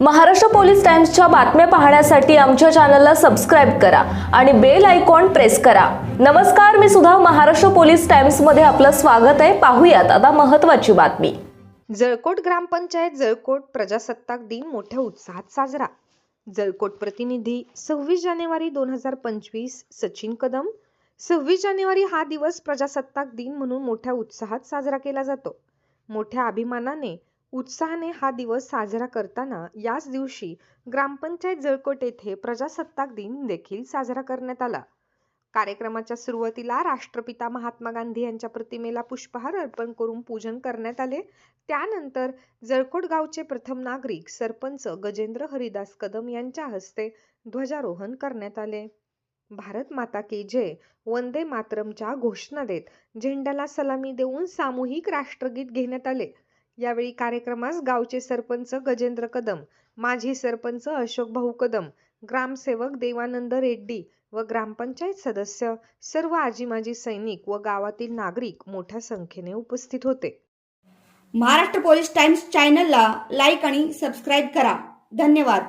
Maharashtra police टाइम्सच्या बातम्या पाहण्यासाठी आमच्या चॅनलला सबस्क्राईब करा आणि बेल आयकॉन प्रेस करा. नमस्कार मी सुद्धा महाराष्ट्र पोलीस टाइम्समध्ये आपलं स्वागत आहे. पाहूयात आता महत्त्वाची बातमी. जळकोट ग्रामपंचायत जळकोट प्रजासत्ताक दिन मोठ्या उत्साहात साजरा. जळकोट प्रतिनिधी सव्वीस जानेवारी दोन हजार पंचवीस सचिन कदम. सव्वीस जानेवारी हा दिवस प्रजासत्ताक दिन म्हणून मोठ्या उत्साहात साजरा केला जातो. मोठ्या अभिमानाने उत्साहाने हा दिवस साजरा करताना याच दिवशी ग्रामपंचायत जळकोट येथे प्रजासत्ताक दिन देखील साजरा करण्यात आला. कार्यक्रमाच्या सुरुवातीला राष्ट्रपिता महात्मा गांधी यांच्या प्रतिमेला पुष्पहार अर्पण करून पूजन करण्यात आले. त्यानंतर जळकोट गावचे प्रथम नागरिक सरपंच गजेंद्र हरिदास कदम यांच्या हस्ते ध्वजारोहण करण्यात आले. भारत माता की जय वंदे मातरमच्या घोषणा देत झेंड्याला सलामी देऊन सामूहिक राष्ट्रगीत घेण्यात आले. यावेळी कार्यक्रमास गावचे सरपंच गजेंद्र कदम माजी सरपंच अशोक भाऊ कदम ग्रामसेवक देवानंद रेड्डी व ग्रामपंचायत सदस्य सर्व आजी माजी सैनिक व गावातील नागरिक मोठ्या संख्येने उपस्थित होते. महाराष्ट्र पोलीस टाइम्स चॅनलला लाईक आणि सबस्क्राईब करा. धन्यवाद.